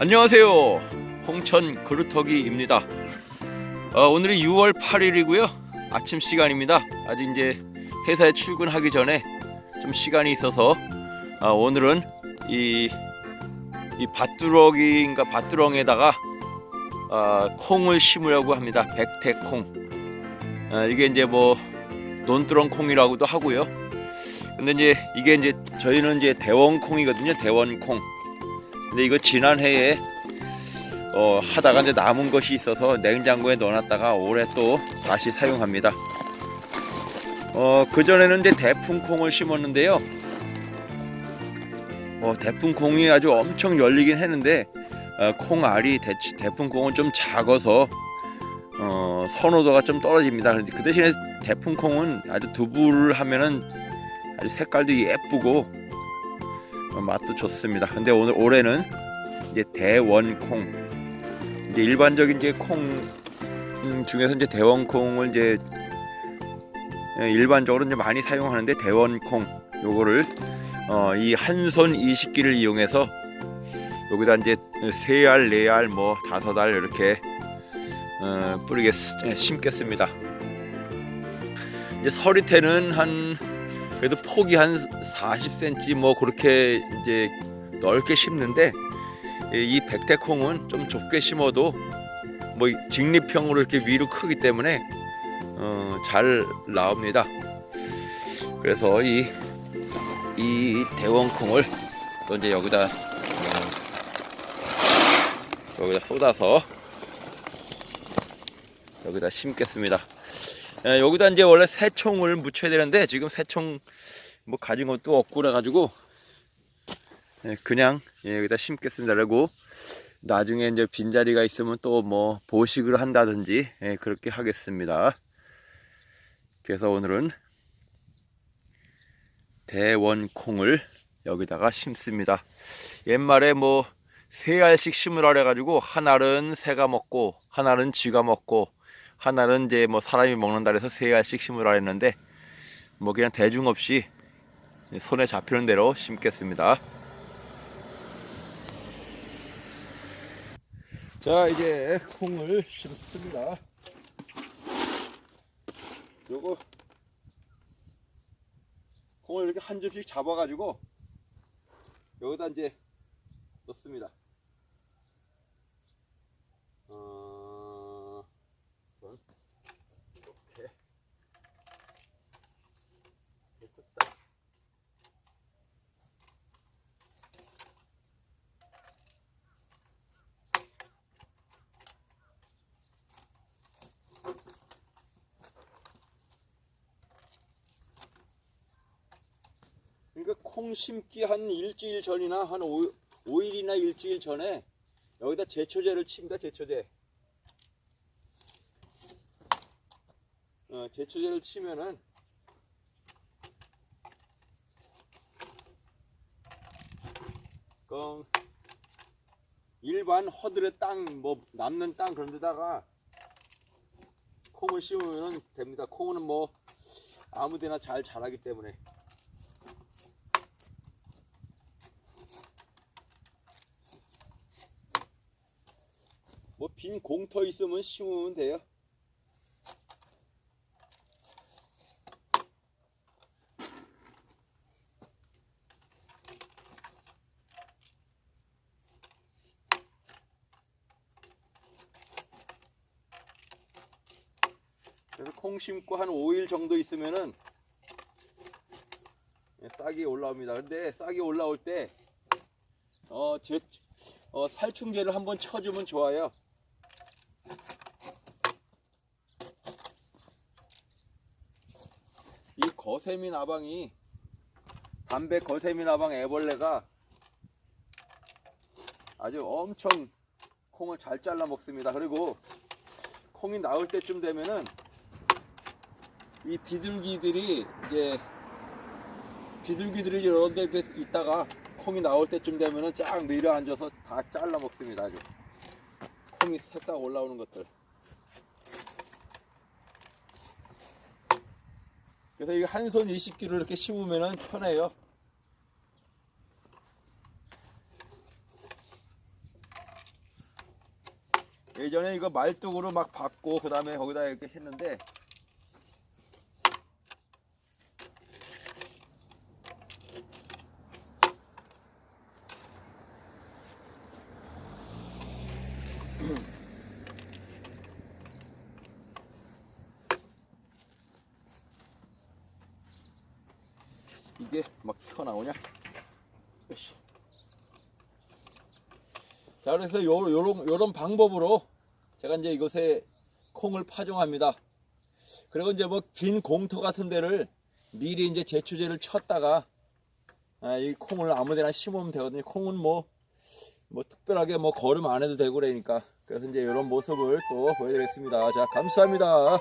안녕하세요. 홍천 그루터기입니다. 어, 오늘이 6월 8일이고요. 아침 시간입니다. 아직 이제 회사에 출근하기 전에 좀 시간이 있어서 아, 오늘은 이, 이 밭두렁인가 밭두렁에다가 아, 콩을 심으려고 합니다. 백태콩. 아, 이게 이제 뭐 논두렁 콩이라고도 하고요. 근데 이제 이게 이제 저희는 이제 대원콩이거든요. 대원콩. 근데 이거 지난해에 어, 하다가 이제 남은 것이 있어서 냉장고에 넣어놨다가 올해 또 다시 사용합니다. 어, 그전에는 이제 대풍콩을 심었는데요. 어, 대풍콩이 아주 엄청 열리긴 했는데, 어, 콩알이 대, 대풍콩은 좀 작아서, 어, 선호도가 좀 떨어집니다. 그 대신에 대풍콩은 아주 두부를 하면은 아주 색깔도 예쁘고, 어, 맛도 좋습니다. 근데 오늘 올해는 이제 대원콩 이제 일반적인 이제 콩 음, 중에서 이제 대원콩을 이제 예, 일반적으로 이제 많이 사용하는데 대원콩 요거를 어, 이 한 손 이식기를 이용해서 여기다 이제 세 알, 네 알, 뭐 다섯 알 이렇게 어, 뿌리겠 예, 심겠습니다. 이제 서리태는 한 그래도 폭이 한 40cm 뭐 그렇게 이제 넓게 심는데 이 백태콩은 좀 좁게 심어도 뭐 직립형으로 이렇게 위로 크기 때문에 어, 잘 나옵니다. 그래서 이, 이 대원콩을 또 이제 여기다 여기다 쏟아서 여기다 심겠습니다. 예, 여기다 이제 원래 새총을 묻혀야 되는데 지금 새총 뭐 가진 것도 없고 그래가지고 예, 그냥 예, 여기다 심겠습니다. 그리고 나중에 이제 빈자리가 있으면 또 뭐 보식을 한다든지 예, 그렇게 하겠습니다. 그래서 오늘은 대원콩을 여기다가 심습니다. 옛말에 뭐 세 알씩 심으라 그래가지고 한 알은 새가 먹고 한 알은 쥐가 먹고 한 알은 이제 뭐 사람이 먹는다 그래서 세 알씩 심으라 했는데 뭐 그냥 대중 없이 손에 잡히는 대로 심겠습니다. 자 이제 콩을 심습니다. 요거 콩을 이렇게 한 줌씩 잡아가지고 여기다 이제 넣습니다. 어, 우선 이렇게 이렇게 딱 그러니까 콩 심기 한 일주일 전이나 한 5, 5일이나 일주일 전에 여기다 제초제를 칩니다 제초제. 어, 제초제를 치면은 그 일반 허들의 땅 뭐 남는 땅 그런 데다가 콩을 심으면 됩니다. 콩은 뭐 아무데나 잘 자라기 때문에 뭐 빈 공터 있으면 심으면 돼요. 그래서 콩 심고 한 5일 정도 있으면은 예, 싹이 올라옵니다. 근데 싹이 올라올 때 어, 제, 어, 살충제를 한번 쳐주면 좋아요. 이 거세미 나방이 담배 거세미 나방 애벌레가 아주 엄청 콩을 잘 잘라 먹습니다. 그리고 콩이 나올 때쯤 되면은 이 비둘기들이 이제 비둘기들이 여러 데 있다가 콩이 나올 때쯤 되면은 쫙 내려앉아서 다 잘라 먹습니다. 아주 콩이 새싹 올라오는 것들. 그래서 이 한 손 20kg 이렇게 심으면 편해요. 예전에 이거 말뚝으로 막 박고 그 다음에 거기다 이렇게 했는데 이게 막 튀어나오냐? 으쌰. 자 그래서 요, 요런, 요런 방법으로 제가 이제 이것에 콩을 파종합니다. 그리고 이제 뭐빈 공터 같은 데를 미리 이제 제초제를 쳤다가 아, 이 콩을 아무데나 심으면 되거든요. 콩은 뭐, 뭐 특별하게 뭐 거름 안 해도 되고 그러니까. 그래서 이제 이런 모습을 또 보여드리겠습니다. 자, 감사합니다.